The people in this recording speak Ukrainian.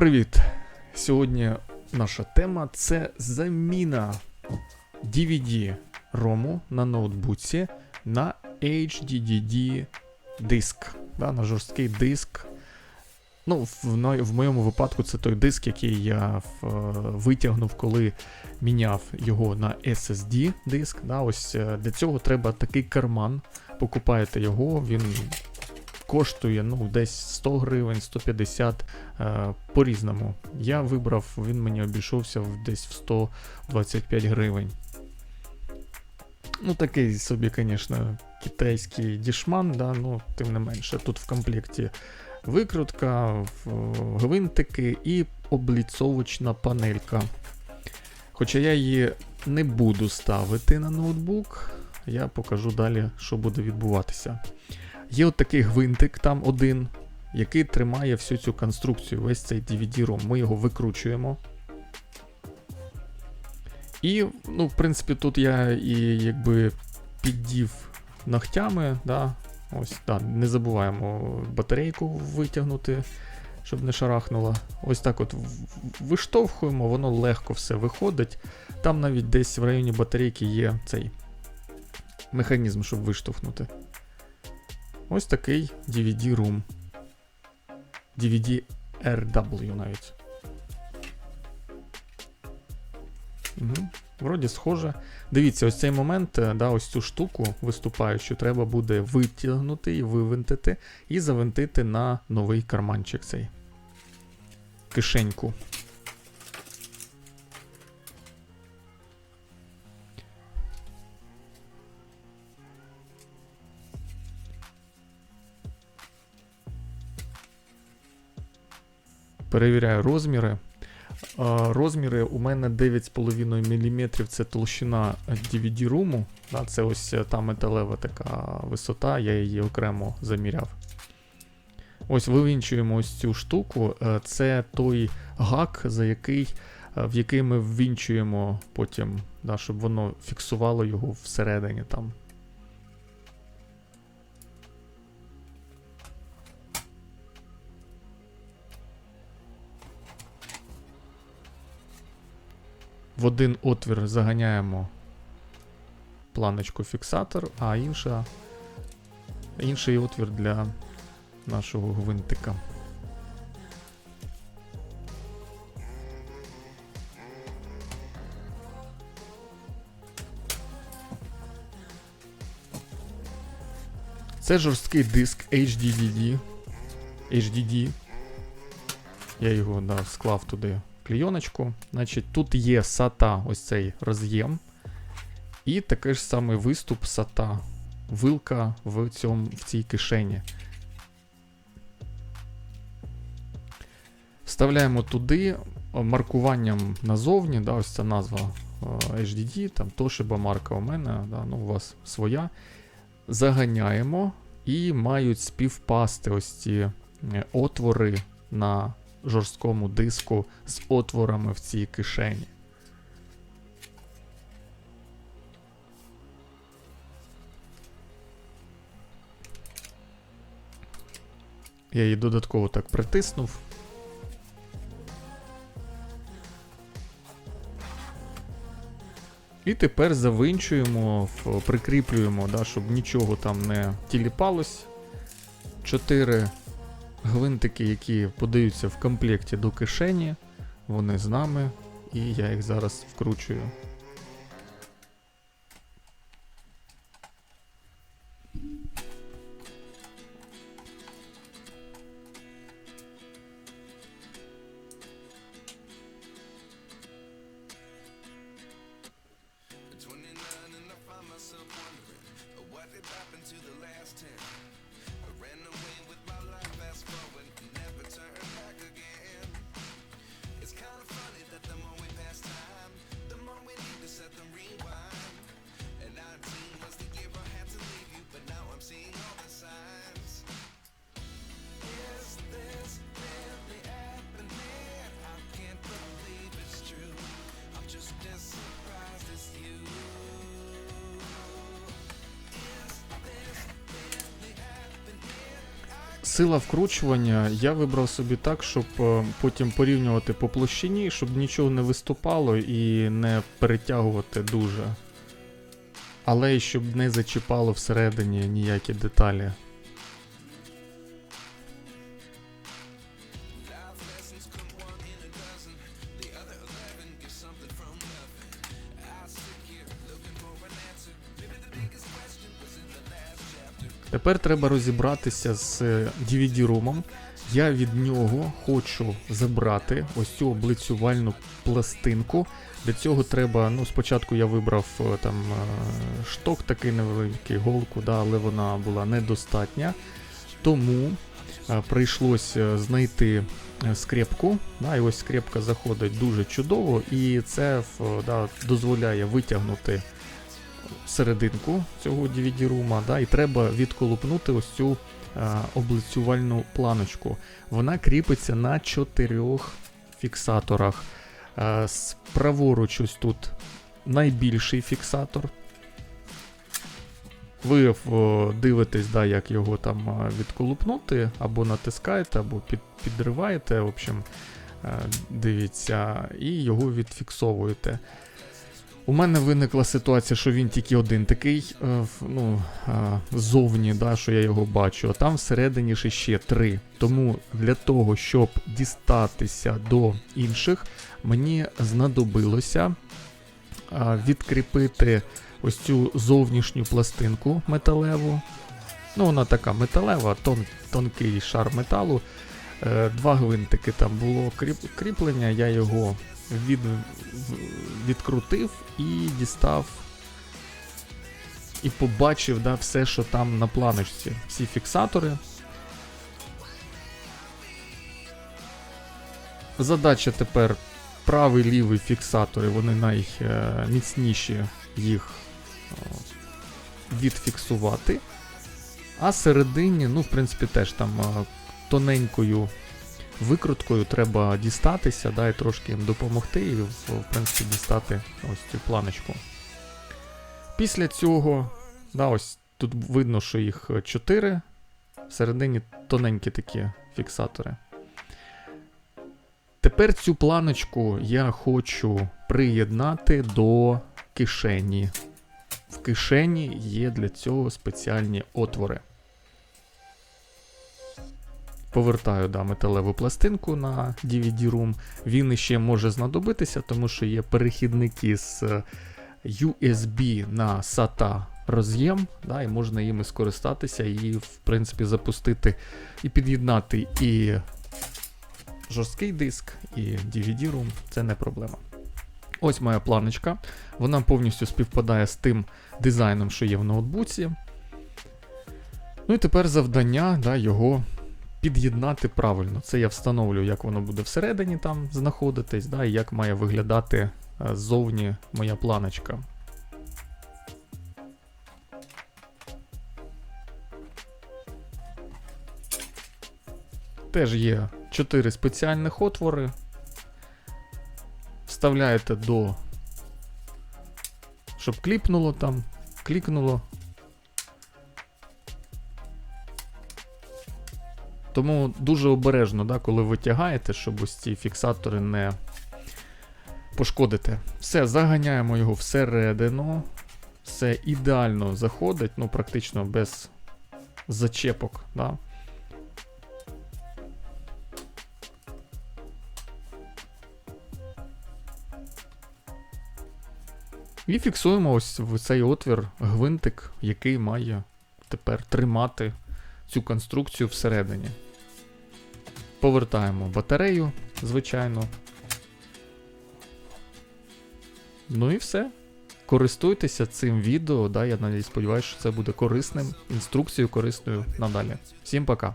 Привіт! Сьогодні наша тема це заміна DVD рому на ноутбуці на HDD диск. Да, на жорсткий диск. Ну, в, в моєму випадку це той диск, який я в, е, витягнув, коли міняв його на SSD диск. Да, ось е, для цього треба такий карман. Покупаєте його, він коштує ну, десь 100 гривень, 150 е, по-різному. Я вибрав, він мені обійшовся десь в 125 гривень. Ну, такий собі, звісно, китайський дішман, да, ну, тим не менше. Тут в комплекті викрутка, в- гвинтики і обліцовочна панелька. Хоча я її не буду ставити на ноутбук, я покажу далі, що буде відбуватися. Є от такий гвинтик, там один, який тримає всю цю конструкцію, весь цей DVD-ROM. Ми його викручуємо. І, ну, в принципі, тут я і якби піддів ногтями, да, ось, да, не забуваємо батарейку витягнути, щоб не шарахнуло. Ось так от виштовхуємо, воно легко все виходить. Там навіть десь в районі батарейки є цей механізм, щоб виштовхнути. Ось такий DVD Room. DVD RW навіть. Угу. Вроді схоже. Дивіться, ось цей момент, е, да, ось цю штуку виступаючу, треба буде витягнути і вивинтити, і завинтити на новий карманчик цей. Кишеньку. Перевіряю розміри. Розміри у мене 9,5 мм це толщина DVD руму. Це ось е, та металева така висота, я її окремо заміряв. Ось вивінчуємо ось цю штуку. Е, Це той гак, за який, е, в який ми ввінчуємо потім, да, щоб воно фіксувало його всередині там. В один отвір заганяємо планочку фіксатор, а інша, інший отвір для нашого гвинтика. Це жорсткий диск HDD. HDD. Я його да, склав туди клейоночку. Значить, тут є SATA, ось цей роз'єм. І такий ж самий виступ SATA. Вилка в, цьому, в цій кишені. Вставляємо туди маркуванням назовні, да, ось ця назва о, HDD, там Toshiba марка у мене, да, ну, у вас своя. Заганяємо і мають співпасти ось ці е, отвори на жорсткому диску з отворами в цій кишені. Я її додатково так притиснув. І тепер завинчуємо, прикріплюємо, да, щоб нічого там не тіліпалось. Чотири гвинтики, які подаються в комплекті до кишені, вони з нами, і я їх зараз вкручую. Сила вкручування я вибрав собі так, щоб е, потім порівнювати по площині, щоб нічого не виступало і не перетягувати дуже. Але й щоб не зачіпало всередині ніякі деталі. Тепер треба розібратися з DVD-румом. Я від нього хочу забрати ось цю облицювальну пластинку. Для цього треба, ну, спочатку я вибрав е, там е, шток такий невеликий, голку, да, але вона була недостатня. Тому е, прийшлося знайти скрепку. Да, і ось скрепка заходить дуже чудово, і це да, дозволяє витягнути серединку цього DVD-рума, да, і треба відколупнути ось цю е, облицювальну планочку. Вона кріпиться на чотирьох фіксаторах. Е, праворуч ось тут найбільший фіксатор. Ви о, дивитесь, да, як його там е, відколупнути, або натискаєте, або під, підриваєте. В общем, е, дивіться, і його відфіксовуєте. У мене виникла ситуація, що він тільки один такий, е, ну, е, ззовні, да, що я його бачу, а там всередині ще ще три. Тому для того, щоб дістатися до інших, мені знадобилося е, відкріпити ось цю зовнішню пластинку металеву. Ну, вона така металева, тон, тонкий шар металу. Два гвинтики там було кріп, кріплення, я його від, відкрутив і дістав. І побачив да, все, що там на планочці. Всі фіксатори. Задача тепер правий лівий фіксатори, вони найміцніші їх відфіксувати. А середині, ну, в принципі, теж там е, тоненькою викруткою треба дістатися, да, і трошки їм допомогти, і в, принципі дістати ось цю планочку. Після цього, да, ось тут видно, що їх 4, всередині тоненькі такі фіксатори. Тепер цю планочку я хочу приєднати до кишені. В кишені є для цього спеціальні отвори. Повертаю да, металеву пластинку на DVD-ROM. Він іще може знадобитися, тому що є перехідники з е, USB на SATA роз'єм, да, і можна їми скористатися і, в принципі, запустити і під'єднати і жорсткий диск, і DVD-ROM. Це не проблема. Ось моя планочка. Вона повністю співпадає з тим дизайном, що є в ноутбуці. Ну і тепер завдання да, його під'єднати правильно. Це я встановлю, як воно буде всередині там знаходитись, да, і як має виглядати е, ззовні моя планочка. Теж є 4 спеціальних отвори. Вставляєте до. Щоб кліпнуло там, клікнуло. Тому дуже обережно, да, коли витягаєте, щоб ось ці фіксатори не пошкодити. Все, заганяємо його всередину. Все ідеально заходить, ну практично без зачепок. Да? І фіксуємо ось в цей отвір гвинтик, який має тепер тримати цю конструкцію всередині. Повертаємо батарею, звичайно. Ну і все. Користуйтеся цим відео. Да, я сподіваюся, що це буде корисним, інструкцією корисною надалі. Всім пока!